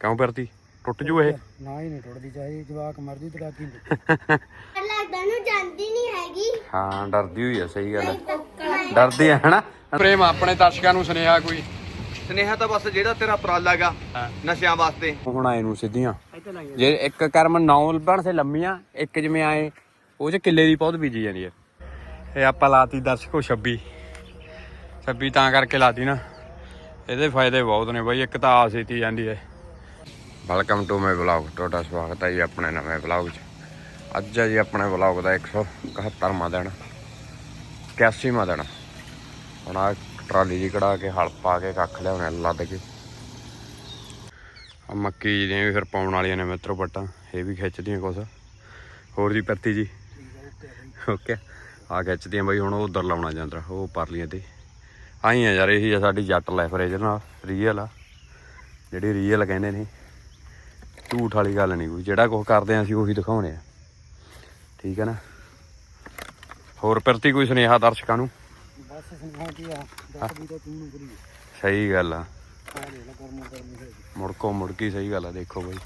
ਕਿਉਂ ਫਿਰਦੀ? ਟੁੱਟ ਜੂ ਇਹ? ਨਾ ਹੀ ਨਹੀਂ ਟੁੱਟਦੀ ਚਾਹੀ ਜਵਾਕ ਮਰਦੀ ਤੜਾਕੀ ਲੱਗਦਾ ਨੂੰ ਜਾਂਦੀ ਨਹੀਂ ਹੈਗੀ। ਹਾਂ ਡਰਦੀ ਹੋਈ ਆ ਸਹੀ ਗੱਲ ਹੈ ਡਰਦੀ ਆ ਹਨਾ? ਪ੍ਰੇਮ ਆਪਣੇ ਦਰਸ਼ਕਾਂ ਨੂੰ ਸੁਨੇਹਾ ਕੋਈ। ਸਨੇਹਾ ਤਾਂ ਬਸ ਜਿਹੜਾ ਤੇਰਾ ਉਪਰਾਲਾ ਹੈਗਾ ਨਸ਼ਿਆਂ ਵਾਸਤੇ। ਹੁਣ ਆਏ ਨੂੰ ਸਿੱਧੀਆਂ। ਜੇ ਇੱਕ ਕਰਮ ਨੌ ਬਣ ਸੇ ਲੰਮੀਆਂ ਇੱਕ ਜਿਵੇਂ ਆਏ ਉਹ ਚ ਕਿੱਲੇ ਦੀ ਪੌਦ ਬੀਜੀ ਜਾਂਦੀ ਹੈ ਇਹ ਆਪਾਂ ਲਾਤੀ ਦਰਸ਼ਕੋ 26 26 ਤਾਂ ਕਰਕੇ ਲਾਤੀ ਨਾ। ਇਹਦੇ ਫਾਇਦੇ ਬਹੁਤ ਨੇ ਬਾਈ ਇੱਕ ਤਾਂ ਆ ਛੇਤੀ ਜਾਂਦੀ ਹੈ। ਵੈਲਕਮ ਟੂ ਮਾਈ ਵਲੌਗ ਤੁਹਾਡਾ ਸਵਾਗਤ ਹੈ ਜੀ ਆਪਣੇ ਨਵੇਂ ਵਲੌਗ 'ਚ। ਅੱਜ ਹੈ ਜੀ ਆਪਣੇ ਵਲੌਗ ਦਾ 171ਵਾਂ ਦਿਨ 81ਵਾਂ ਦਿਨ। ਹੁਣ ਆ ਟਰਾਲੀ ਜੀ ਕਢਾ ਕੇ, ਹਲ ਪਾ ਕੇ, ਕੱਖ ਲਿਆਉਣੇ, ਲੱਦ ਕੇ। ਆ ਮੱਕੀ ਦੀਆਂ ਵੀ ਫਿਰ ਪਾਉਣ ਵਾਲੀਆਂ ਨੇ ਮਿੱਤਰੋ ਪੱਟਾਂ ਇਹ ਵੀ ਖਿੱਚਦੀਆਂ ਕੁਛ। ਹੋਰ ਜੀ ਪੱਤੀ ਜੀ? ਓਕੇ ਆ ਖਿੱਚਦੀਆਂ ਬਈ, ਹੁਣ ਉਧਰ ਲਾਉਣਾ ਜਾਂਦਾ ਉਹ ਪਰਲੀਆਂ ਤੇ। ਆਈ ਆ ਯਾਰ, ਇਹੀ ਆ ਸਾਡੀ ਜੱਟ ਲਾਈਫ ਨਾਲ ਰੀਅਲ ਆ। ਜਿਹੜੀ ਰੀਅਲ ਕਹਿੰਦੇ ਨੇ। ਝੂਠ ਵਾਲੀ ਗੱਲ ਨਹੀਂ ਕੋਈ। ਜਿਹੜਾ ਕੁਝ ਕਰਦੇ ਆ ਅਸੀਂ ਉਹੀ ਦਿਖਾਉਣੇ ਆ। ਠੀਕ ਹੈ ਨਾ? ਹੋਰ ਪ੍ਰਤੀ ਕੋਈ ਸੁਨੇਹਾ ਦਰਸ਼ਕਾਂ ਨੂੰ? ਬਸ ਸੁਣਾ ਕੀ ਆ ਦੱਸ ਵੀ ਤਾਂ ਤੂੰ ਨੂੰ ਬੁਰੀ ਸਹੀ ਗੱਲ ਆ। ਮੁੜਕੋ ਮੁੜਕੀ ਸਹੀ ਗੱਲ ਆ ਦੇਖੋ ਬਈ।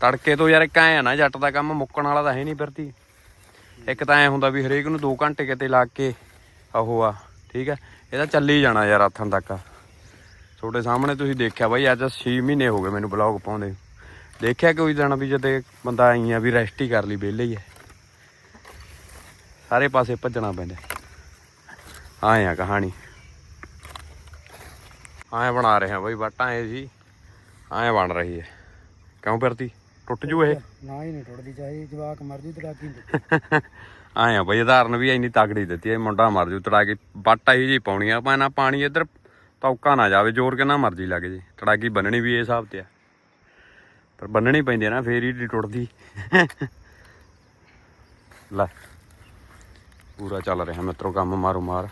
ਤੜਕੇ ਤੋਂ ਯਾਰ ਇੱਕ ਐ ਆ ਨਾ ਜੱਟ ਦਾ ਕੰਮ ਮੁੱਕਣ ਵਾਲਾ ਤਾਂ ਹੈ ਨਹੀਂ ਫਿਰਤੀ ਇੱਕ ਤਾਂ ਐ ਹੁੰਦਾ ਵੀ ਹਰੇਕ ਨੂੰ 2 ਘੰਟੇ ਕਿਤੇ ਲਾ ਕੇ ਉਹ ਆ ਠੀਕ ਹੈ ਇਹਦਾ ਚੱਲੀ ਜਾਣਾ ਯਾਰ ਆਥਣ ਤੱਕ। ਤੁਹਾਡੇ ਸਾਹਮਣੇ ਤੁਸੀਂ ਦੇਖਿਆ ਬਾਈ ਅੱਜ 6 ਮਹੀਨੇ ਹੋ ਗਏ ਮੈਨੂੰ ਬਲੌਗ ਪਾਉਂਦੇ। ਦੇਖਿਆ ਕੋਈ ਦਿਨ ਵੀ ਜਦੇ ਬੰਦਾ ਆਈ ਆ ਵੀ ਰੈਸਟ ਹੀ ਕਰ ਲਈ ਵਿਹਲੇ ਹੀ ਐ ਸਾਰੇ ਪਾਸੇ ਭੱਜਣਾ ਪੈਂਦਾ। ਆਏ ਆ ਕਹਾਣੀ। ਆਏ ਬਣਾ ਰਹੇ ਆ ਬਈ ਵਾਟਾਂ ਇਹ ਜੀ ਐਂ ਬਣ ਰਹੀ ਹੈ ਕਿਉਂ ਫਿਰਦੀ? ਟੁੱਟ ਜੂ ਇਹ? ਨਾ ਹੀ ਨਹੀਂ ਟੁੱਟਦੀ ਚਾਹੀ ਜਵਾਕ ਮਰਦੀ ਤੜਾਕੀ ਆਏ ਆ ਬਈ ਉਦਾਹਰਨ ਵੀ ਇੰਨੀ ਤਗੜੀ ਦਿੱਤੀ ਇਹ ਮੁੰਡਾ ਮਰ ਜੂ ਤੜਾ ਕੇ ਵੱਟ ਆਹੀ ਜੀ ਪਾਉਣੀ ਆ ਨਾ ਪਾਣੀ ਇੱਧਰ ਤੌਕਾ ਨਾ ਜਾਵੇ ਜ਼ੋਰ ਕਿੰਨਾ ਮਰਜ਼ੀ ਲੱਗ ਜੇ। ਤੜਾਕੀ ਬੰਨਣੀ ਵੀ ਇਹ ਹਿਸਾਬ ਤੇ ਆ। ਪਰ ਬੰਨਣੀ ਪੈਂਦੀ ਆ ਨਾ, ਫੇਰ ਹੀ ਟੁੱਟਦੀ। ਲੈ, ਪੂਰਾ ਚੱਲ ਰਿਹਾ ਮਿੱਤਰੋ, ਕੰਮ ਮਾਰੋ ਮਾਰ।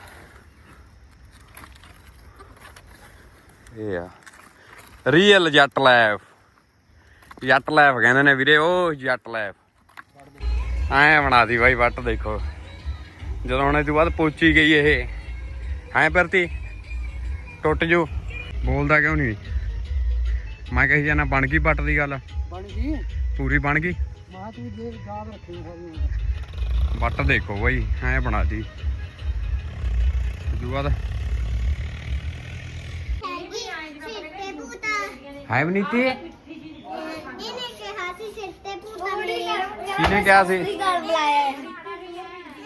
ਇਹ ਆ ਰੀਅਲ ਜੱਟ ਲਾਈਫ ਜੱਟ ਲਾਈਫ ਕਹਿੰਦੇ ਨੇ ਵੀਰੇ, ਉਹ ਜੱਟ ਲਾਈਫ ਐਂ ਬਣਾਦੀ ਬਾਈ, ਵੱਟ ਦੇਖੋ। ਜਦੋਂ ਹੁਣ ਇਹ ਤੋਂ ਬਾਅਦ ਪੋਚੀ ਗਈ ਇਹ। ਐਂ ਪਰਤੀ ਟੁੱਟ ਜੂ। ਬੋਲਦਾ ਕਿਉਂ ਨਹੀਂ ਮੈਂ ਕਹੀ ਜਾਣਾ ਬਣ ਗਈ ਪੱਟ ਦੀ ਗੱਲ। ਬਣ ਗਈ? ਪੂਰੀ ਬਣ ਗਈ? ਮਾਂ ਤੂੰ ਜੇ ਯਾਦ ਰੱਖੀ ਸਾਰੀ ਵੱਟ ਦੇਖੋ ਬਾਈ ਐਂ ਬਣਾਦੀ ਤੋਂ ਬਾਅਦ ਸਿੱਟੇ ਪੂਤਾ ਹੈ ਬਨੀਤੀ ਇਹਨੇ ਕਿਹਾ ਸੀ ਸਿੱਟੇ ਪੂਤਾ ਮਿਲਿਆ ਕਿਹਨੇ ਕਿਹਾ ਸੀ? ਗੱਲ ਬੁਲਾਇਆ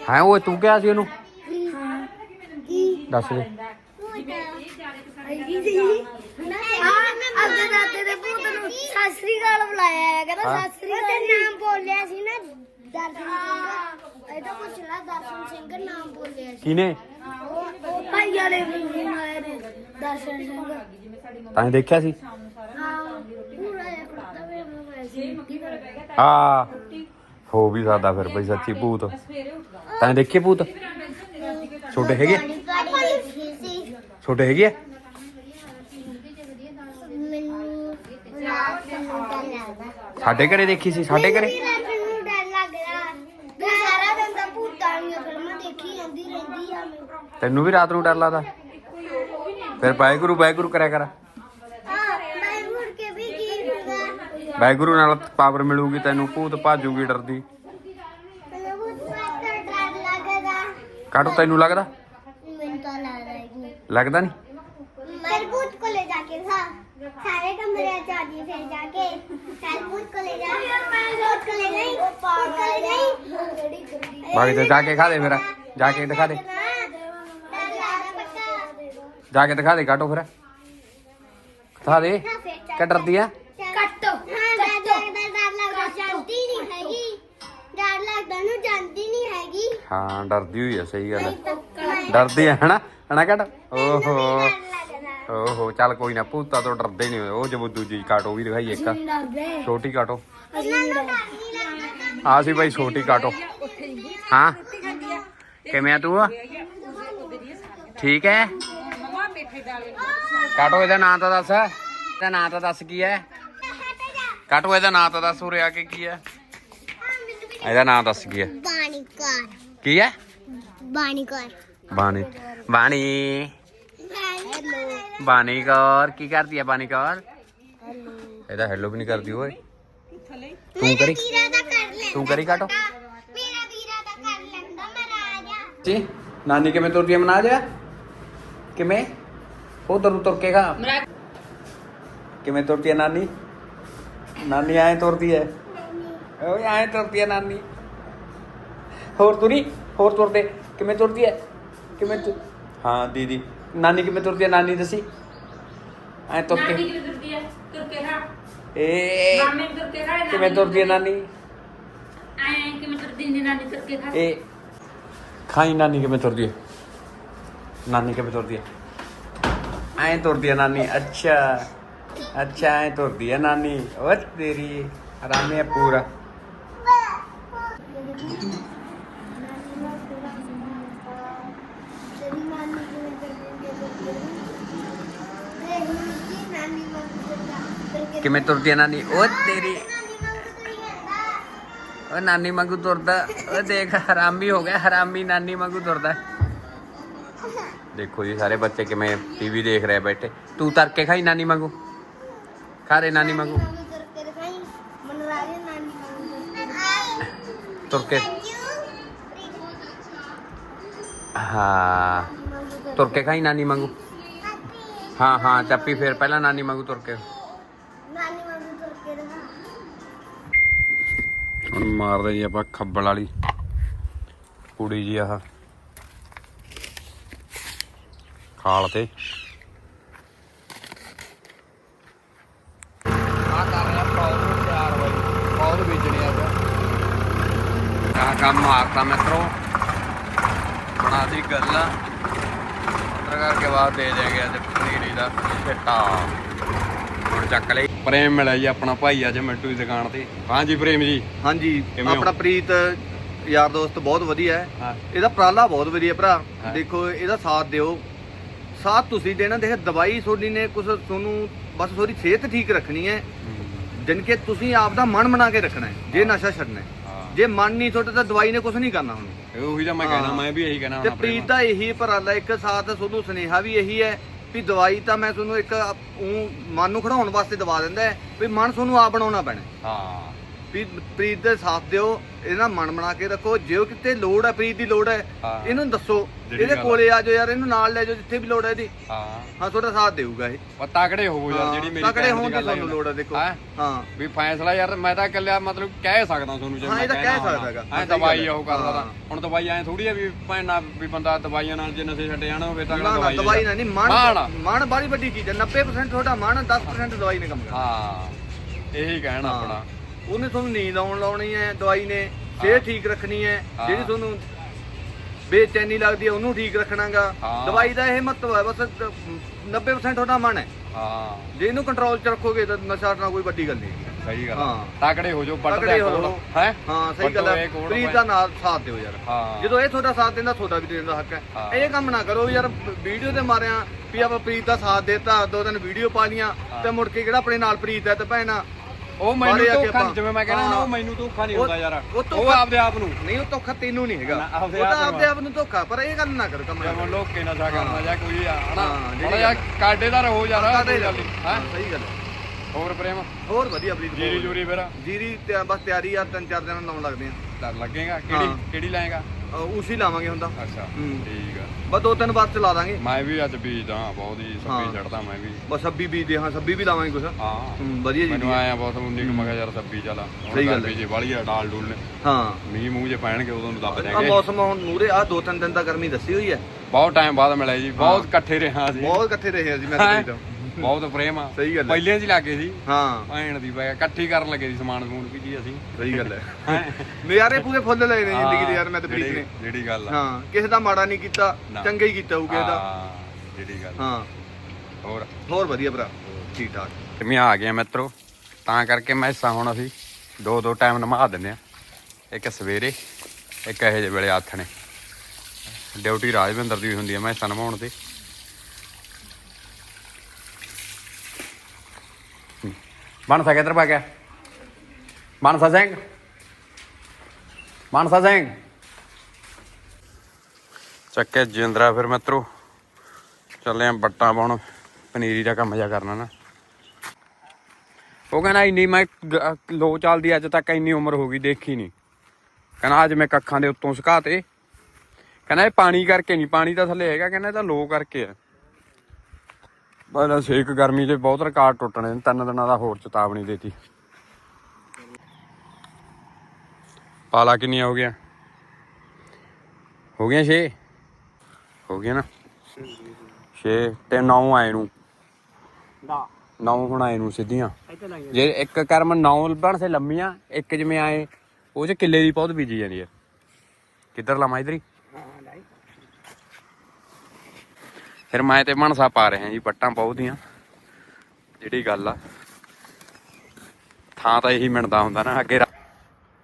ਹੈ। ਓਏ ਤੂੰ ਕਿਹਾ ਸੀ ਉਹਨੂੰ? ਦੱਸ ਦੇ ਹਾਂ ਅੱਗੇ ਦਾਦੇ ਦੇ ਪੁੱਤ ਨੂੰ ਸਤਿ ਸ੍ਰੀ ਅਕਾਲ ਬੁਲਾਇਆ ਹੈ ਕਹਿੰਦਾ ਹਾਂ। ਸਤਿ ਸ੍ਰੀ ਅਕਾਲ ਨਾਮ ਬੋਲਿਆ ਸੀ ਨਾ ਦਰਸ਼ਨ ਸਿੰਘ। ਇਹ ਤਾਂ ਪੁੱਛ ਲੈ ਦਰਸ਼ਨ ਸਿੰਘ ਨਾਮ ਬੋਲਿਆ ਸੀ। ਕਿਹਨੇ? ਉਹ ਭਾਈ ਵਾਲੇ ਵੀ ਆਏ ਨੇ ਦਰਸ਼ਨ ਸਿੰਘ। ਤਾਂ ਦੇਖਿਆ ਸੀ। ਹਾਂ ਪੂਰਾ ਇਹ ਕੁੜਤਾ ਵੀ ਮੈਂ ਵੈਸੇ ਆ ਹੋ ਵੀ ਸਕਦਾ ਫਿਰ ਬਈ ਸੱਚੀ ਭੂਤ। ਤਾਂ ਦੇਖੇ ਭੂਤ। ਛੋਟੇ ਹੈਗੇ? ਆ? ਸੀ ਛੋਟੇ ਹੈਗੇ ਆ? ਮੈਨੂੰ ਰਾਤ ਨੂੰ ਡਰ ਲੱਗਦਾ ਸਾਡੇ ਘਰੇ ਦੇਖੀ ਸੀ ਸਾਡੇ ਘਰੇ? ਮੈਨੂੰ ਰਾਤ ਨੂੰ ਡਰ ਲੱਗਦਾ ਮੈਂ ਸਾਰਾ ਦਿਨ ਤਾਂ ਭੂਤਾਂ ਦੀਆਂ ਫਿਲਮਾਂ ਦੇਖੀ ਜਾਂਦੀ ਰਹਿੰਦੀ ਆ ਮੈਂ। ਤੈਨੂੰ ਵੀ ਰਾਤ ਨੂੰ ਡਰ ਲੱਗਦਾ? ਫਿਰ ਵਾਹਿਗੁਰੂ ਵਾਹਿਗੁਰੂ ਕਰਿਆ ਕਰ। ਹਾਂ ਮੈਂ ਮੁੜ ਕੇ ਵੀ ਕੀ ਹੁੰਦਾ। ਵਾਹਿਗੁਰੂ ਨਾਲ ਪਾਵਰ ਮਿਲੂਗੀ ਤੈਨੂੰ ਭੂਤ ਭਾਜੂਗੀ ਡਰਦੀ। ਮੈਨੂੰ ਬਹੁਤ ਡਰ ਲੱਗਦਾ। ਕਾਟੋ ਤੈਨੂੰ ਲੱਗਦਾ? ਮੈਨੂੰ ਤਾਂ ਲੱਗਦਾ ਹੀ ਨਹੀਂ ਲੱਗਦਾ ਨਹੀਂ? ਜਾ ਕੇ ਦਿਖਾ ਦੇ ਜਾ ਕੇ ਦਿਖਾ ਦੇ ਕਾਟੋ ਫਿਰ ਦਿਖਾ ਦੇ ਕਿ ਡਰਦੀ ਆ ਕੱਟੋ ਹਾਂ ਡਰ ਲੱਗਦਾ ਡਰ ਲੱਗਦਾ ਜਾਂਦੀ ਨਹੀਂ ਹੈਗੀ ਡਰ ਲੱਗਦਾ ਨੂੰ ਜਾਂਦੀ ਨਹੀਂ ਹੈਗੀ ਹਾਂ ਡਰਦੀ ਹੋਈ ਆ ਸਹੀ ਗੱਲ ਆ। ਡਰ ਡਰਦੀ ਆ ਹਨਾ ਹਨਾ ਕਾਟ ਓਹੋ ਲੱਗਦਾ ਓਹੋ ਚੱਲ ਕੋਈ ਨਾ ਭੂਤਾਂ ਤੋਂ ਡਰਦੇ ਨਹੀਂ ਉਹ ਜਬ ਦੂਜੀ ਕਾਟੋ ਵੀ ਦਿਖਾਈ ਇੱਕ। ਡਰਦੇ। ਛੋਟੀ ਕਾਟੋ। ਅਸੀਂ ਨਹੀਂ ਡਰਦੇ। ਆ ਸੀ ਬਾਈ ਛੋਟੀ ਕਾਟੋ। ਹਾਂ। ਕਿਵੇਂ ਆ ਤੂੰ? ਠੀਕ ਹੈ? ਕਾਟੋ ਇਹਦਾ ਨਾਂ ਤਾਂ ਦੱਸ। ਇਹਦਾ ਨਾਂ ਤਾਂ ਦੱਸ ਕੀ ਹੈ? ਕਾਟੋ ਇਹਦਾ ਨਾਂ ਤਾਂ ਦੱਸ ਉਰੇ ਆ ਕੇ ਕੀ ਹੈ? ਇਹਦਾ ਨਾਂ ਦੱਸ ਕੀ ਹੈ? ਬਾਣੀਕਾਰ। ਕੀ ਹੈ? ਬਾਣੀਕਾਰ। ਬਾਣੀ। ਬਾਣੀ। ਹੈਲੋ ਬਾਣੀ ਕੌਰ ਕੀ ਕਰਦੀ ਹੈ ਬਾਣੀ ਕੌਰ ਇਹਦਾ ਹੈਲੋ ਵੀ ਨਹੀਂ ਕਰਦੀ ਓਏ ਤੂੰ ਮੇਰਾ ਕਰੀ ਵੀਰਾ ਤਾਂ ਕਰ ਲੈਂਦਾ ਤੂੰ ਕਰੀ ਕਾਟੋ ਮੇਰਾ ਵੀਰਾ ਤਾਂ ਕਰ ਲੈਂਦਾ ਮੈਂ ਰਾਜਾ ਜੀ ਨਾਨੀ ਕਿਵੇਂ ਤੁਰਦੀ ਹੈ ਮਨਾ ਜਾ ਕਿਵੇਂ ਉਧਰ ਨੂੰ ਤੁਰ ਕੇ ਖਾ ਕਿਵੇਂ ਤੁਰਦੀ ਹੈ ਨਾਨੀ ਨਾਨੀ ਐਂ ਤੁਰਦੀ ਹੈ ਓਏ ਐਂ ਤੁਰਦੀ ਹੈ ਨਾਨੀ ਹੋਰ ਤੁਰੀ ਹੋਰ ਤੁਰਦੇ ਕਿਵੇਂ ਤੁਰਦੀ ਹੈ ਕਿਵੇਂ ਤੁ ਹਾਂ ਦੀਦੀ ਨਾਨੀ ਕਿਵੇਂ ਤੁਰਦੀ ਹੈ ਨਾਨੀ ਦੱਸੀ ਐਂ ਤੁਰ ਨਾਨੀ ਕੇ ਕਿਵੇਂ ਤੁਰਦੀ ਹੈ ਤੁਰ ਕੇ ਖਾ ਏ ਮਾਮੇ ਵੀ ਤੁਰ ਕੇ ਖਾ ਕਿਵੇਂ ਤੁਰਦੀ ਹੈ ਨਾਨੀ ਐ ਕਿਵੇਂ ਤੁਰਦੀ ਨੇ ਨਾਨੀ ਤੁਰ ਕੇ ਖਾ ਇਹ ਖਾਈ ਨਾਨੀ ਕਿਵੇਂ ਤੁਰਦੀ ਹੈ ਨਾਨੀ ਕਿਵੇਂ ਤੁਰਦੀ ਹੈ ਐਂ ਤੁਰਦੀ ਹੈ ਨਾਨੀ ਅੱਛਾ ਅੱਛਾ ਐਂ ਤੁਰਦੀ ਹੈ ਨਾਨੀ ਓ ਤੇਰੀ ਆਰਾਮੇ ਹੈ ਪੂਰਾ ਤੇਰੀ ਨਾਨੀ ਕਿਵੇਂ ਕਰਦੀ ਹੈ ਨਾਨੀ ਮੰਗਦਾ ਕਿਵੇਂ ਤੁਰਦੀ ਹੈ ਨਾਨੀ ਓ ਤੇਰੀ ਨਾਨੀ ਮੰਗਦਾ ਓ ਨਾਨੀ ਵਾਂਗੂ ਤੁਰਦਾ ਓ ਦੇਖ ਹਰਾਮੀ ਹੋ ਗਿਆ ਹਰਾਮੀ ਨਾਨੀ ਵਾਂਗੂ ਤੁਰਦਾ ਦੇਖੋ ਜੀ ਸਾਰੇ ਬੱਚੇ ਕਿਵੇਂ ਟੀਵੀ ਦੇਖ ਰਹੇ ਬੈਠੇ ਤੂੰ ਤਰ ਕੇ ਖਾਈ ਨਾਨੀ ਵਾਂਗੂ ਖਾ ਰੇ ਨਾਨੀ ਵਾਂਗੂ ਨਾਨੀ ਤੁਰ ਕੇ ਦਿਖਾਈ ਮਨਰਾਜ ਨਾਨੀ ਮੰਗਦਾ ਤੁਰ ਕੇ ਹਾਂ ਤੁਰ ਕੇ ਖਾਈ ਨਾਨੀ ਵਾਂਗੂ ਹਾਂ ਹਾਂ ਚੱਪੀ ਫੇਰ ਪਹਿਲਾਂ ਨਾਨੀ ਵਾਂਗੂ ਤੁਰ ਕੇ। ਨਾਨੀ ਮੰਗੂ ਤੁਰ ਕੇ ਦਿਖਾ ਹੁਣ ਮਾਰਦੇ ਜੀ ਆਪਾਂ ਖੱਬਲ ਵਾਲੀ। ਕੁੜੀ ਜੀ ਆਹ। ਖਾਲ ਤੇ। ਆ ਕਰ ਰਿਹਾ ਪੌਦ ਨੂੰ ਤਿਆਰ ਬਾਈ ਪੌਦ ਬੀਜਣੇ ਅੱਜ ਆ ਕੰਮ ਮਾਰਤਾ ਮਿੱਤਰੋ। ਬਣਾ ਦੀ ਗੱਲ। ਅੰਦਰ ਕਰਕੇ ਬਾਅਦ ਦੇ ਦੇਗੇ ਅੱਜ ਪਨੀਰੀ ਦਾ ਛਿੱਟਾ ਹੁਣ ਚੱਕ ਲਈ। ਪ੍ਰੇਮ ਮਿਲਿਆ ਜੀ ਆਪਣਾ ਭਾਈ ਅੱਜ ਮਿੰਟੂ ਦੀ ਦੁਕਾਨ ਤੇ। ਹਾਂਜੀ ਪ੍ਰੇਮ ਜੀ। ਹਾਂਜੀ ਕਿਵੇਂ ਹੋ? ਆਪਣਾ ਪ੍ਰੀਤ ਯਾਰ ਦੋਸਤ ਬਹੁਤ ਵਧੀਆ ਹੈ। ਹਾਂ। ਇਹਦਾ ਪ੍ਰਾਲਾ ਬਹੁਤ ਵਧੀਆ ਭਰਾ। ਹਾਂ। ਦੇਖੋ ਇਹਦਾ ਸਾਥ ਦਿਓ। ਸਾਥ ਤੁਸੀਂ ਦੇਣਾ ਦੇਖ ਦਵਾਈ ਤੁਹਾਡੀ ਨੇ ਕੁਝ ਤੁਹਾਨੂੰ ਬਸ ਤੁਹਾਡੀ ਸਿਹਤ ਠੀਕ ਰੱਖਣੀ ਹੈ। ਜਾਣੀ ਕਿ ਤੁਸੀਂ ਆਪ ਦਾ ਮਨ ਬਣਾ ਕੇ ਰੱਖਣਾ ਹੈ ਜੇ ਨਸ਼ਾ ਛੱਡਣਾ ਹਾਂ। ਜੇ ਮਨ ਨਹੀਂ ਤੁਹਾਡਾ ਤਾਂ ਦਵਾਈ ਨੇ ਕੁਝ ਨਹੀਂ ਕਰਨਾ ਹੁਣ ਇਹ ਉਹੀ ਤਾਂ ਮੈਂ ਕਹਿਣਾ। ਮੈਂ ਵੀ ਇਹੀ ਕਹਿਣਾ ਤੇ ਪ੍ਰੀਤ ਦਾ ਇਹੀ ਉਪਰਾਲਾ ਇੱਕ ਸਾਥ ਤੁਹਾਨੂੰ ਸੁਨੇਹਾ ਵੀ ਇਹੀ ਹੈ ਵੀ ਦਵਾਈ ਤਾਂ ਮੈਂ ਤੁਹਾਨੂੰ ਇੱਕ ਉਹ ਮਨ ਨੂੰ ਖੜਾਉਣ ਵਾਸਤੇ ਦਵਾ ਦਿੰਦਾ ਹੈ ਵੀ ਮਨ ਤੁਹਾਨੂੰ ਆਪ ਬਣਾਉਣਾ ਪੈਣਾ ਹੈ। ਹਾਂ ਵੀ ਪ੍ਰੀਤ ਦੇ ਸਾਥ ਦਿਓ ਇਹਦਾ ਮਨ ਬਣਾ ਕੇ ਰੱਖੋ। ਜੇ ਕਿਤੇ ਲੋੜ ਹੈ ਪ੍ਰੀਤ ਦੀ ਲੋੜ ਹੈ ਹਾਂ। ਇਹਨੂੰ ਦੱਸੋ। ਜਿਹੜੀ ਇਹਦੇ ਗੱਲ ਕੋਲੇ ਆ। ਜਾਓ ਯਾਰ ਇਹਨੂੰ ਨਾਲ ਲੈ ਜਾਓ ਜਿੱਥੇ ਵੀ ਲੋੜ ਹੈ ਇਹਦੀ। ਹਾਂ। ਹਾਂ ਤੁਹਾਡਾ ਸਾਥ ਦੇਊਗਾ ਇਹ। ਉਹ ਤਕੜੇ ਹੋਵੋ ਯਾਰ ਜਿਹੜੀ ਮੇਰੀ ਤਕੜੇ ਹੋਣ ਦੀ ਤੁਹਾਨੂੰ ਲੋੜ ਹੈ ਦੇਖੋ। ਹੈਂ? ਹਾਂ। ਵੀ ਫੈਸਲਾ ਯਾਰ ਮੈਂ ਤਾਂ ਇਕੱਲਿਆ ਮਤਲਬ ਕਹਿ ਸਕਦਾ ਤੁਹਾਨੂੰ ਜੇ ਹਾਂ, ਇਹ ਤਾਂ ਕਹਿ ਸਕਦਾ। ਐਂ ਹਾਂ, ਸਹੀ ਦਵਾਈ ਗੱਲ ਹੈ। ਉਹ ਕਰਦਾ ਤਾਂ। ਹੁਣ ਦਵਾਈ ਐ ਥੋੜੀ ਆ ਵੀ ਭੈਣਾ ਵੀ ਬੰਦਾ ਦਵਾਈਆਂ ਨਾਲ ਜੇ ਨਸ਼ੇ ਛੱਡ ਜਾਣਾ ਹੋਵੇ ਤਾਂ ਨਾ ਨਾ ਦਵਾਈ ਦਵਾਈ ਨਾਲ ਨਹੀਂ ਮਨ ਮਨ। ਮਨ ਬੜੀ ਵੱਡੀ ਚੀਜ਼ ਹੈ 90% ਤੁਹਾਡਾ ਮਨ 10% ਦਵਾਈ ਨੇ ਕੰਮ ਕਰਨਾ। ਹਾਂ। ਇਹੀ ਕਹਿਣਾ ਹਾਂ। ਆਪਣਾ। ਉਹਨੇ ਤੁਹਾਨੂੰ ਨੀਂਦ ਆਉਣ ਲਾਉਣੀ ਹੈ ਦਵਾਈ ਨੇ ਸਿਹਤ ਠੀਕ ਰੱਖਣੀ ਹੈ। ਜਿਹੜੀ ਤੁਹਾਨੂੰ ਬੇਚੈਨੀ ਲੱਗਦੀ ਹੈ ਉਹਨੂੰ ਠੀਕ ਰੱਖਣਾਗਾ। ਦਵਾਈ ਦਾ ਇਹ ਮਹੱਤਵ ਹੈ ਬਸ 90% ਤੁਹਾਡਾ ਮਨ ਹੈ। ਹਾਂ। ਜੇ ਇਹਨੂੰ ਕੰਟਰੋਲ 'ਚ ਰੱਖੋਗੇ ਤਾਂ ਨਸ਼ਾ ਛੱਡਣਾ ਕੋਈ ਵੱਡੀ ਗੱਲ ਨਹੀਂ। ਸਹੀ ਗੱਲ ਹਾਂ। ਤਕੜੇ ਹੋ ਜਾਓ ਤਕੜੇ ਹੋ। ਕੋਲ। ਹੈ? ਹਾਂ ਸਹੀ ਗੱਲ ਹੈ ਪ੍ਰੀਤ ਦਾ ਨਾਲ ਸਾਥ ਦਿਓ ਯਾਰ। ਹਾਂ। ਜਦੋਂ ਇਹ ਤੁਹਾਡਾ ਸਾਥ ਦਿੰਦਾ ਤੁਹਾਡਾ ਵੀ ਦੇਣ ਦਾ ਹੱਕ ਹੈ। ਇਹ ਕੰਮ ਨਾ ਕਰੋ ਯਾਰ ਵੀਡੀਓ ਤੇ ਮਾਰਿਆ ਵੀ ਆਪਾਂ ਪ੍ਰੀਤ ਦਾ ਸਾਥ ਦੇਤਾ ਦੋ ਦਿਨ ਵੀਡੀਓ ਪਾ ਲੀਆਂ ਤੇ ਮੁੜ ਕੇ ਕਿਹੜਾ ਆਪਣੇ ਨਾਲ ਪ੍ਰੀਤ ਹੈ ਤੇ ਭੈਣਾ ਉਹ ਮੈਨੂੰ ਬਾਹਰੇ ਆ ਕੇ ਧੋਖਾ ਆਪਾਂ- ਜਿਵੇਂ ਮੈਂ ਕਹਿੰਦਾ ਨਾ ਉਹ। ਮੈਨੂੰ ਧੋਖਾ ਨਹੀਂ ਉਹ- ਹੁੰਦਾ ਯਾਰ। ਉਹ ਉਹ ਧੋਖਾ- ਆਪਦੇ ਆਪ ਨੂੰ। ਨਹੀਂ ਉਹ ਧੋਖਾ ਤੈਨੂੰ ਨਹੀਂ ਹੈਗਾ। ਨਾ, ਆਪਦੇ ਉਹ ਤਾਂ ਆਪ ਨੂੰ ਆਪਦੇ ਆਪ ਨੂੰ ਧੋਖਾ ਪਰ ਇਹ ਗੱਲ ਨਾ ਕਰ ਕੰਮ ਨਾ ਜਿਵੇਂ। ਲੋਕ ਕੇ ਨਸ਼ਾ ਕਰਨਾ ਜਾਂ ਕੋਈ ਆ ਹਨਾ? ਹਾਂ, ਜਿਹੜੀ ਥੋੜਾ ਜਿਹਾ ਗੱਲ- ਕਾਡੇ ਦਾ ਰਹੋ ਯਾਰ ਕੋਈ ਗੱਲ ਨੀ, ਹਾਂ ਹੈਂ? ਸਹੀ ਗੱਲ ਹੈ। ਹੋਰ ਪ੍ਰੇਮ? ਹੋਰ ਵਧੀਆ ਪ੍ਰੀਤ ਜੀਰੀ ਜੂਰੀ ਫਿਰ? ਜੀਰੀ ਤੇ ਬਸ ਤਿਆਰੀ ਆ ਤਿੰਨ ਚਾਰ ਦਿਨ ਲਾਉਣ ਲੱਗਦੇ ਆ। ਡਰ ਲੱਗੇਗਾ? ਕਿਹੜੀ ਹਾਂ। ਕਿਹੜੀ ਲਾਏਗਾ? ਅਹ ਉਸੀ ਲਾਵਾਂਗੇ ਹੁੰਦਾ ਅੱਛਾ ਹੂੰ। ਠੀਕ ਆ। ਬਸ ਦੋ ਤਿੰਨ ਬਾਅਦ ਚਲਾ ਦਾਂਗੇ। ਮੈਂ ਵੀ ਅੱਜ ਬੀਜਦਾ ਬਹੁਤ ਹੀ ਹਾਂ। ਸੱਬੀ ਛੱਡਦਾ ਮੈਂ ਵੀ। ਬਸ ਸੱਬੀ ਵੀ ਦੇ ਹਾਂ ਸੱਬੀ ਵੀ ਲਾਵਾਂਗੇ ਕੁਛ। ਹਾਂ। ਹੂੰ, ਵਧੀਆ ਜੀ ਮੈਨੂੰ ਆਇਆ ਬਹੁਤ ਉਨੀ ਕੁ ਮੈਂ ਕਿਹਾ ਯਾਰ ਸੱਬੀ ਚੱਲ ਸਹੀ ਗੱਲ ਹੈ। ਜੇ ਵਾਲੀ ਆ ਡਾਲ ਡੂਲ ਨੇ। ਹਾਂ। ਮੀਂਹ ਮੂੰਹ ਜੇ ਪੈਣਗੇ ਉਦੋਂ ਨੂੰ ਦੱਬ ਆ ਮੌਸਮ ਹੁਣ ਮੂਰੇ ਆ ਦੋ ਤਿੰਨ ਦਿਨ ਤਾਂ ਗਰਮੀ ਦੱਸੀ ਹੋਈ ਹੈ। ਬਹੁਤ ਟਾਈਮ ਬਾਅਦ ਮਿਲਿਆ ਜੀ ਬਹੁਤ ਇਕੱਠੇ ਰਿਹਾ ਸੀ ਬਹੁਤ ਇਕੱਠੇ ਰਹੇ ਅਸੀਂ ਮੈਂ ਤਾਂ ਹੈਂ? ਬਹੁਤ ਪ੍ਰੇਮ ਆ। ਸਹੀ ਗੱਲ ਹੈ। ਪਹਿਲੇ ਜੀ ਲੱਗੇ ਸੀ। ਹਾਂ। ਭੈਣ ਦੀ ਬੈ ਇਕੱਠੀ ਕਰਨ ਲੱਗੇ ਸੀ ਸਮਾਨ ਸਮੂਨ ਵੀ ਜੀ ਅਸੀਂ। ਸਹੀ ਗੱਲ ਹੈ? ਨਜ਼ਾਰੇ ਪੂਰੇ ਫੁੱਲ ਲਏ ਨੇ ਜ਼ਿੰਦਗੀ ਦੇ ਯਾਰ ਮੈਂ ਤੇ ਪ੍ਰੀਤ ਨੇ। ਜਿਹੜੀ ਗੱਲ ਆ। ਹਾਂ ਕਿਸੇ ਦਾ ਮਾੜਾ ਨਹੀਂ ਕੀਤਾ। ਚੰਗਾ ਹੀ ਕੀਤਾ ਹੋਊ ਕਿਸੇ ਦਾ ਹਾਂ, ਜਿਹੜੀ ਗੱਲ ਹਾਂ। ਹੋਰ? ਹੋਰ ਵਧੀਆ ਭਰਾ। ਠੀਕ ਠਾਕ। ਤੇ ਮੈਂ ਆ ਗਿਆ ਮਿੱਤਰੋ। ਤਾਂ ਕਰਕੇ ਮੈਂ ਹਿੱਸਾ ਹੁਣ ਅਸੀਂ ਦੋ ਦੋ ਟਾਈਮ ਨਮਾ ਦਿੰਨੇ ਆ ਇੱਕ ਸਵੇਰੇ ਇੱਕ ਇਹੋ ਵੇਲੇ ਆਥਣੇ। ਡਿਊਟੀ ਰਾਜਵਿੰਦਰ ਦੀ ਹੁੰਦੀ ਹੈ ਮੈਂ ਹਿੱਸਾ ਨਮਾਉਣ ਤੇ। ਮਨਸਾ ਕਿੱਧਰ ਪਾ ਗਿਆ? ਮਨਸਾ ਸਿੰਘ? ਮਨਸਾ ਸਿੰਘ? ਚੱਕੇ ਜਿੰਦਰਾ ਫਿਰ ਮਿੱਤਰੋ। ਚੱਲੇ ਆ ਬੱਟਾ ਪਾਉਣ। ਪਨੀਰੀ ਦਾ ਕੰਮ ਜਾ ਕਰਨਾ ਨਾ। ਉਹ ਕਹਿੰਦਾ ਇੰਨੀ ਮੈਂ ਲੋ ਚੱਲਦੀ ਅੱਜ ਤੱਕ ਇੰਨੀ ਉਮਰ ਹੋ ਗਈ ਦੇਖੀ ਨਹੀਂ ਕਹਿੰਦਾ ਅੱਜ ਮੈਂ ਕੱਖਾਂ ਦੇ ਉੱਤੋਂ ਸੁਕਾਤੇ। ਕਹਿੰਦਾ ਇਹ ਪਾਣੀ ਕਰਕੇ ਨਹੀਂ ਪਾਣੀ ਤਾਂ ਥੱਲੇ ਹੈਗਾ ਕਹਿੰਦਾ ਇਹ ਤਾਂ ਲੋ ਕਰਕੇ ਆ। ਬਸ ਸੇਕ ਗਰਮੀ ਦੇ ਬਹੁਤ ਰਿਕਾਰਡ ਟੁੱਟਣੇ ਨੇ, ਤਿੰਨ ਦਿਨਾਂ ਦਾ ਹੋਰ ਚੇਤਾਵਨੀ ਦੇਤੀ। ਪਾਲਾ ਕਿੰਨੀਆਂ ਹੋ ਗਿਆ ਹੋ ਗਿਆ 6 ਹੋ ਗਿਆ ਨਾ? 6 ਤੇ 9 ਆਏ ਨੂੰ। ਦਾ 9 ਹੁਣ ਆਏ ਨੂੰ ਸਿੱਧੀਆਂ। ਜੇ ਇੱਕ ਕਰਮ 9 ਬਣ ਸੇ ਲੰਮੀਆਂ ਇੱਕ ਜਿਵੇਂ ਆਏ ਉਹ ਚ ਕਿੱਲੇ ਦੀ ਪੌਦ ਬੀਜੀ ਜਾਂਦੀ ਹੈ ਕਿੱਧਰ ਲਾਵਾਂ ਇਧਰ ਹਾਂ ਲਾਈ ਫਿਰ ਮੈਂ ਤੇ ਮਨਸਾ ਪਾ ਰਹੇ ਹਾਂ ਜੀ ਪੱਟਾਂ ਪੌਦੀਆਂ ਜਿਹੜੀ ਗੱਲ ਆ ਥਾਂ ਤਾਂ ਇਹੀ ਮਿਣਦਾ ਹੁੰਦਾ ਨਾ ਅੱਗੇ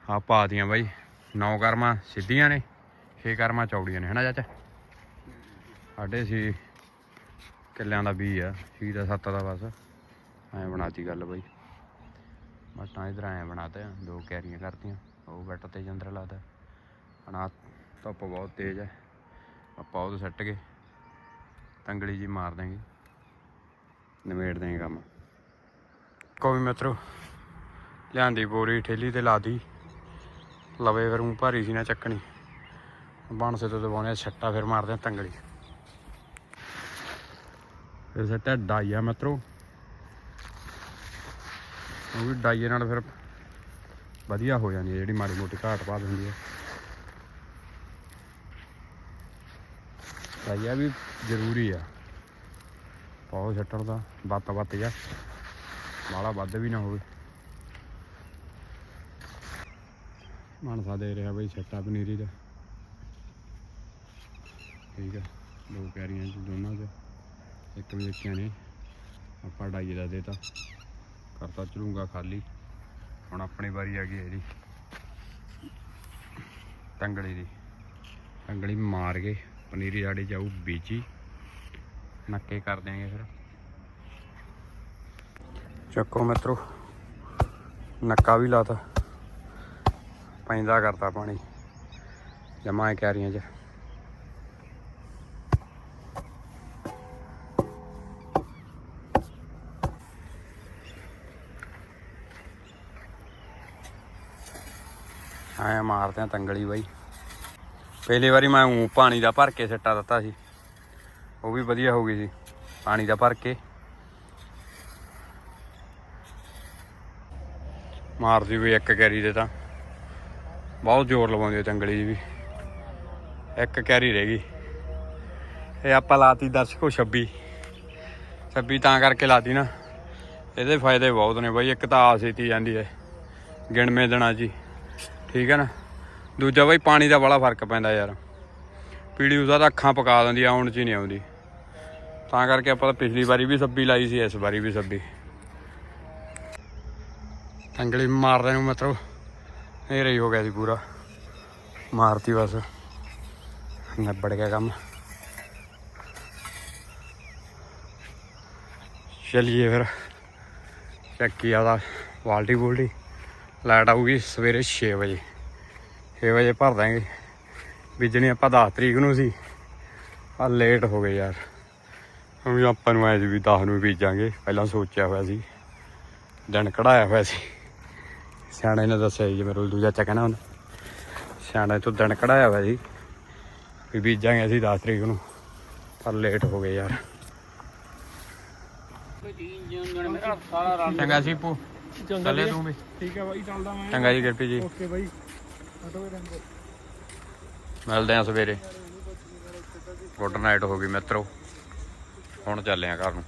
ਆ ਪਾਤੀਆਂ ਬਾਈ ਨੌ ਕਰਮਾਂ ਸਿੱਧੀਆਂ ਨੇ 6 ਕਰਮਾਂ ਚੌੜੀਆਂ ਨੇ ਹਨਾ ਚਾਚਾ? ਸਾਡੇ ਸੀ ਕਿੱਲਿਆਂ ਦਾ 20 ਆ 6 ਦਾ 7 ਦਾ ਬਸ। ਐਂ ਬਣਾਤੀ ਗੱਲ ਬਾਈ। ਬਟਾਂ ਇਧਰ ਐਂ ਬਣਾਤੇ ਆ, ਦੋ ਕੈਰੀਆਂ ਕਰਤੀਆਂ ਉਹ ਬੈਟ ਤੇ ਜੰਦਰ ਲਾਦਾ ਹਣਾ ਧੁੱਪ ਬਹੁਤ ਤੇਜ਼ ਹੈ ਆਪਾਂ ਉਹ ਸੱਟ ਗਏ। ਤੰਗੜੀ ਜੀ ਮਾਰ ਦਾਂਗੇ ਨਵੇੜ ਦਾਂਗੇ ਕੰਮ। ਕੋਈ ਮਿੱਤਰੋ, ਲਿਆਂਦੀ ਬੋਰੀ, ਠੇਲੀ ਤੇ ਲਾਦੀ। ਲਵੇ ਫਿਰ ਊਂ ਭਾਰੀ ਸੀ ਨਾ ਚੱਕਣੀ। ਬਾਣਸੇ ਤੋਂ ਦਬਾਉਣੇ ਛੱਟਾ ਫਿਰ ਮਾਰਦੇ ਆ ਤੰਗੜੀ। ਫਿਰ ਸੱਟਾ ਡਾਈਆ ਮਿੱਤਰੋ। ਉਹ ਵੀ ਡਾਈਏ ਨਾਲ ਫਿਰ ਵਧੀਆ ਹੋ ਜਾਂਦੀ ਹੈ ਜਿਹੜੀ ਮਾੜੀ ਮੋਟੀ ਘਾਟ ਪਾ ਦਿੰਦੀ ਹੈ ਡਾਈਆ ਵੀ ਜ਼ਰੂਰੀ ਆ। ਪਾਓ ਛੱਟਣ ਦਾ ਬੱਤ ਬੱਤ ਜਾ। ਮਾਲਾ ਵੱਧ ਵੀ ਨਾ ਹੋਵੇ। ਮਨਸਾ ਦੇ ਰਿਹਾ ਬਈ, ਛੱਟਾ ਪਨੀਰੀ ਦਾ। ਠੀਕ ਆ, ਦੋ ਪਿਆਰੀਆਂ ਚ ਦੋਨਾਂ ਚ। ਇੱਕ ਵੀ ਦੇਖਿਆ ਨੇ। ਆਪਾਂ ਡਾਈ ਦਾ ਦੇਤਾ। ਕਰਤਾ ਚਲੂੰਗਾ ਖਾਲੀ। ਹੁਣ ਆਪਣੀ ਵਾਰੀ ਆ ਗਈ ਇਹਦੀ। ਤੰਗੜੀ ਦੀ। ਤੰਗੜੀ ਮਾਰ ਕੇ ਪਨੀਰੀ ਸਾਡੀ ਜਾਊ ਬੀਜੀ। ਨੱਕੇ ਕਰ ਦਿਆਂਗੇ ਫਿਰ। ਚੱਕੋ ਮਿੱਤਰੋ, ਨੱਕਾ ਵੀ ਲਾਤਾ। ਪੈਂਦਾ ਕਰਤਾ ਪਾਣੀ। ਜਮਾ ਕਿਆਰੀਆਂ 'ਚ। ਆਇਆ ਮਾਰਦੇ ਆ ਤੰਗਲੀ ਬਾਈ। ਪਹਿਲੀ ਵਾਰੀ ਮੈਂ ਊਂ ਪਾਣੀ ਦਾ ਭਰ ਕੇ ਸਿੱਟਾ ਦਿੱਤਾ ਸੀ। ਉਹ ਵੀ ਵਧੀਆ ਹੋ ਗਈ ਸੀ, ਪਾਣੀ ਦਾ ਭਰ ਕੇ। ਮਾਰਦੀ ਵੀ ਇੱਕ ਕੈਰੀ ਦੇ ਤਾਂ। ਬਹੁਤ ਜ਼ੋਰ ਲਵਾਉਂਦੀ ਹੈ ਤੰਗਲੀ ਦੀ ਵੀ। ਇੱਕ ਕੈਰੀ ਰਹਿ ਗਈ। ਇਹ ਆਪਾਂ ਲਾਤੀ ਦਰਸ਼ਕੋ 26 26 ਤਾਂ ਕਰਕੇ ਲਾਤੀ ਨਾ। ਇਹਦੇ ਫਾਇਦੇ ਬਹੁਤ ਨੇ ਬਾਈ, ਇੱਕ ਤਾਂ ਆਸ ਛੇਤੀ ਜਾਂਦੀ ਹੈ। ਗਿਣਵੇਂ ਦਿਨਾਂ 'ਚ ਹੀ। ਠੀਕ ਹੈ ਨਾ? ਦੂਜਾ ਬਾਈ, ਪਾਣੀ ਦਾ ਬੜਾ ਫ਼ਰਕ ਪੈਂਦਾ ਯਾਰ। ਪੀੜੀ ਉਹਦਾ ਤਾਂ ਅੱਖਾਂ ਪਕਾ ਦਿੰਦੀ ਆਉਣ 'ਚ ਹੀ ਨਹੀਂ ਆਉਂਦੀ। ਤਾਂ ਕਰਕੇ ਆਪਾਂ ਪਿਛਲੀ ਵਾਰੀ ਵੀ ਸੱਬੀ ਲਾਈ ਸੀ, ਇਸ ਵਾਰੀ ਵੀ ਸੱਬੀ। ਤੰਗਲੀ ਮਾਰਦੇ ਨੂੰ ਮਤਲਬ ਇਹ ਹੀ ਹੋ ਗਿਆ ਸੀ ਪੂਰਾ। ਮਾਰਤੀ ਬਸ। ਨੱਬੜ ਗਿਆ ਕੰਮ। ਚਲਿਏ ਫਿਰ। ਚੱਕੀ ਆਦਾ, ਬਾਲਟੀ ਬੁਲਟੀ। ਲਾਈਟ ਆਊਗੀ ਸਵੇਰੇ 6 ਵਜੇ। 6 ਵਜੇ ਭਰ ਦਾਂਗੇ ਬੀਜਣੀ ਆਪਾਂ 10 ਤਰੀਕ ਨੂੰ ਸੀ। ਆ ਲੇਟ ਹੋ ਗਏ ਯਾਰ। ਹੁਣ ਆਪਾਂ ਨੂੰ ਐ ਸੀ ਵੀ 10 ਨੂੰ ਬੀਜਾਂਗੇ। ਪਹਿਲਾਂ ਸੋਚਿਆ ਹੋਇਆ ਸੀ। ਦਿਨ ਕਢਾਇਆ ਹੋਇਆ ਸੀ। ਸਿਆਣੇ ਨੇ ਦੱਸਿਆ ਜੀ ਮੇਰੇ ਦੂਜਾ ਚੱਕਾ ਨਾ ਹੁਣ। ਸਿਆਣੇ ਤੋਂ ਦਿਨ ਕਢਾਇਆ ਹੋਇਆ ਸੀ। ਵੀ ਬੀਜਾਂਗੇ ਅਸੀਂ 10 ਤਰੀਕ ਨੂੰ। ਪਰ ਲੇਟ ਹੋ ਗਏ ਯਾਰ। ਚੰਗਾ ਸੀ ਪੂ। ਚੱਲੇ ਤੂੰ ਵੀ। ਠੀਕ ਹੈ ਬਾਈ ਚੱਲਦਾ ਮੈਂ। ਚੰਗਾ ਜੀ ਕਿਰਪੀ ਜੀ। Okay bye. ਮਿਲਦੇ ਆ ਸਵੇਰੇ। ਗੁੱਡ ਨਾਈਟ ਹੋ ਗਈ ਮਿੱਤਰੋ। ਹੁਣ ਚੱਲੇ ਆ ਘਰ ਨੂੰ।